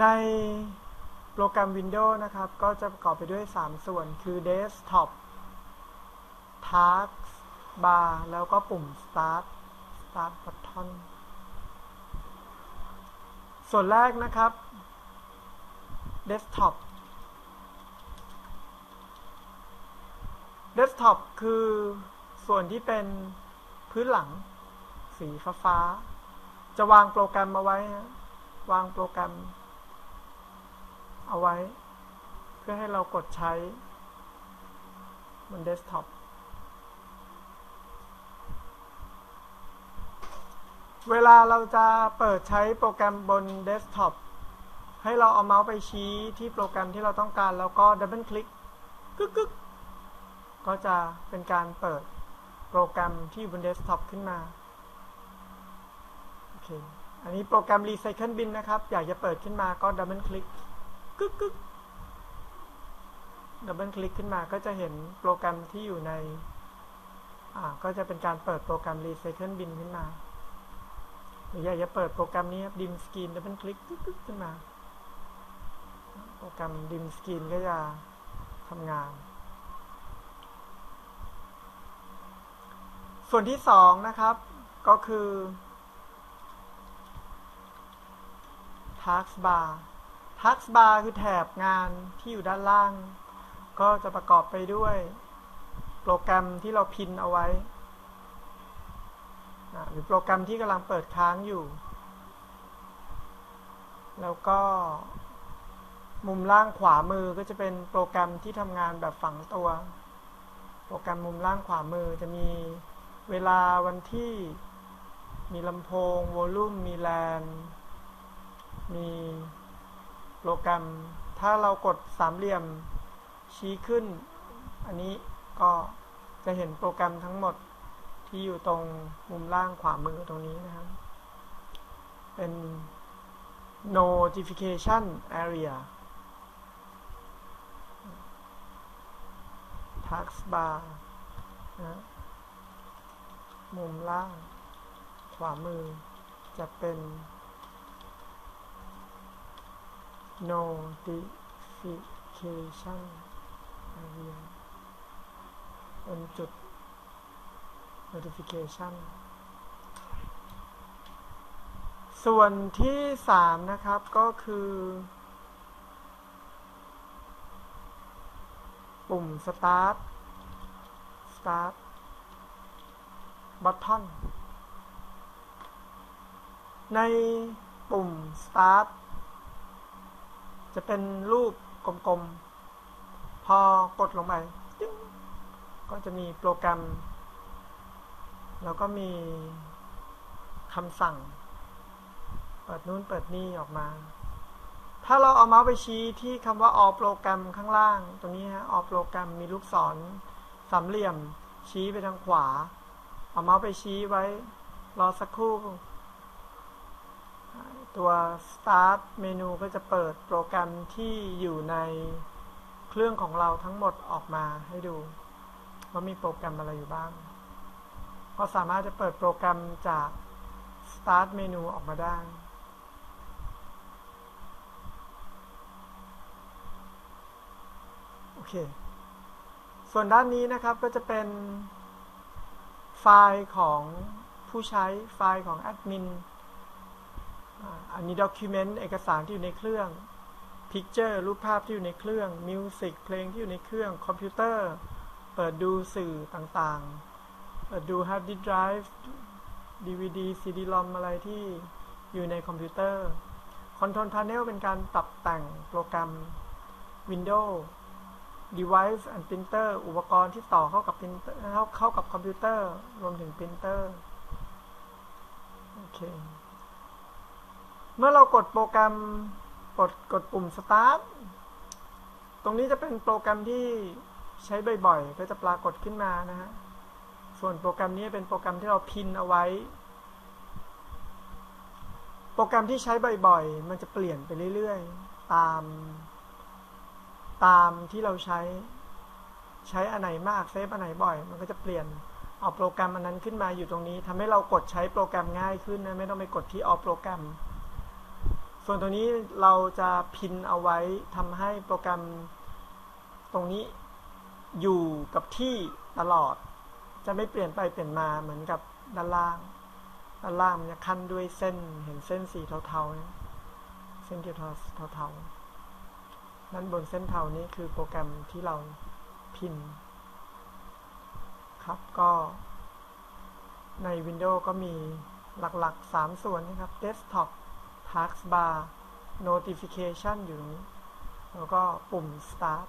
ในโปรแกรม Windows นะครับ ก็จะประกอบไปด้วย 3 ส่วนคือ Desktop Task Bar แล้วก็ปุ่ม Start Start Button ส่วนแรกนะครับ Desktop Desktop คือส่วนที่เป็นพื้นหลัง สีฟ้าฟาจะวางโปรแกรมเอาไว้ วางโปรแกรม เอาไว้ เพื่อให้เรากดใช้บนเดสก์ท็อปเวลาเราจะเปิดใช้โปรแกรมบนเดสก์ท็อปให้เราเอาเมาส์ไปชี้ที่โปรแกรมที่เราต้องการแล้วก็ดับเบิลคลิกกึกกึกก็จะเป็นการเปิดโปรแกรมที่บนเดสก์ท็อปขึ้นมาโอเคอันนี้โปรแกรม Recycle Bin นะครับ อยากจะเปิดขึ้นมาก็ดับเบิลคลิก กึกกึกดับเบิลคลิกขึ้นมาก็จะเห็นโปรแกรมที่อยู่ในอ่าก็จะเป็นการเปิดโปรแกรม Recycle Bin ขึ้นมา หรืออยากจะเปิดโปรแกรมนี้ครับ Dim Screen ดับเบิลคลิกกึกกึกขึ้นมา โปรแกรม Dim Screen ก็จะทำงาน ส่วนที่สองนะครับ ก็คือ Task Bar คือแถบงานที่อยู่ด้านล่าง ก็จะประกอบไปด้วย โปรแกรมที่เราพินเอาไว้ หรือโปรแกรมที่กำลังเปิดค้างอยู่ แล้วก็ มุมล่างขวามือก็จะเป็นโปรแกรมที่ทำงานแบบฝังตัว โปรแกรมมุมล่างขวามือจะมีเวลาวันที่มีลำโพงวอลลุ่มมีแลนมี โปรแกรมถ้าเรากดสามเหลี่ยมชี้ขึ้น อันนี้ก็จะเห็นโปรแกรมทั้งหมดที่อยู่ตรงมุมล่างขวามือตรงนี้นะครับ เป็น notification area task bar นะมุมล่าง ขวามือจะเป็น notification area เป็นจุด notification ส่วนที่สามนะครับก็คือ ปุ่ม start start button ในปุ่ม start จะเป็นรูปกลมๆ พอกดลงไปติ๊งก็จะมีโปรแกรม แล้วก็มีคำสั่ง เปิดนู้นเปิดนี่ออกมา ถ้าเราเอาเมาส์ไปชี้ที่คำว่า all โปรแกรมข้างล่าง ตรงนี้ฮะ all โปรแกรมมีลูกศรสามเหลี่ยม ชี้ไปทางขวา เอาเมาส์ไปชี้ไว้ รอสักครู่ ตัว start เมนูก็จะเปิดโปรแกรมที่อยู่ในเครื่องของเราทั้งหมดออกมาให้ดู ว่ามีโปรแกรมอะไรอยู่บ้าง ก็สามารถจะเปิดโปรแกรมจาก start เมนูออกมาได้โอเค ส่วนด้านนี้นะครับก็จะเป็นไฟล์ของผู้ใช้ไฟล์ของแอดมิน อันนี้ document เอกสารที่อยู่ในเครื่อง picture รูปภาพที่อยู่ในเครื่อง music เพลงที่อยู่ในเครื่องคอมพิวเตอร์เปิดดูสื่อต่างๆ เปิดดู hard disk drive DVD CD-ROM อมอะไรที่อยู่ในคอมพิวเตอร์ Control Panel เป็นการปรับแต่งโปรแกรม Windows device and printer อุปกรณ์ที่ต่อเข้ากับ printer เข้าเข้ากับคอมพิวเตอร์รวมถึง printer โอเค เมื่อเรากดโปรแกรมกดกดปุ่ม start ตรงนี้จะเป็นโปรแกรมที่ใช้บ่อยๆ ก็จะปรากฏขึ้นมานะฮะ ส่วนโปรแกรมนี้เป็นโปรแกรมที่เราพินเอาไว้ โปรแกรมที่ใช้บ่อยๆ มันจะเปลี่ยนไปเรื่อยๆ ตาม ตามที่เราใช้ ใช้อันไหนมากเซฟอันไหนบ่อย มันก็จะเปลี่ยน เอาโปรแกรมอันนั้นขึ้นมาอยู่ตรงนี้ทำให้เรากดใช้โปรแกรมง่ายขึ้นนะ ไม่ต้องไปกดที่ออโปรแกรม ส่วนตัวนี้เราจะพินเอาไว้ทำให้โปรแกรมตรงนี้อยู่กับที่ตลอด จะไม่เปลี่ยนไปเปลี่ยนมาเหมือนกับด้านล่าง ด้านล่างมันจะขั้นด้วยเส้นเห็นเส้นสีเทาๆเนี่ยเส้นเทาๆด้นบนเส้นเทานี้คือโปรแกรมที่เราพินครับก็ใน Windows ก็มีหลักๆ 3 ส่วนนะครับ Desktop Taskbar Notification อยู่ตรงนี้ แล้วก็ปุ่ม Start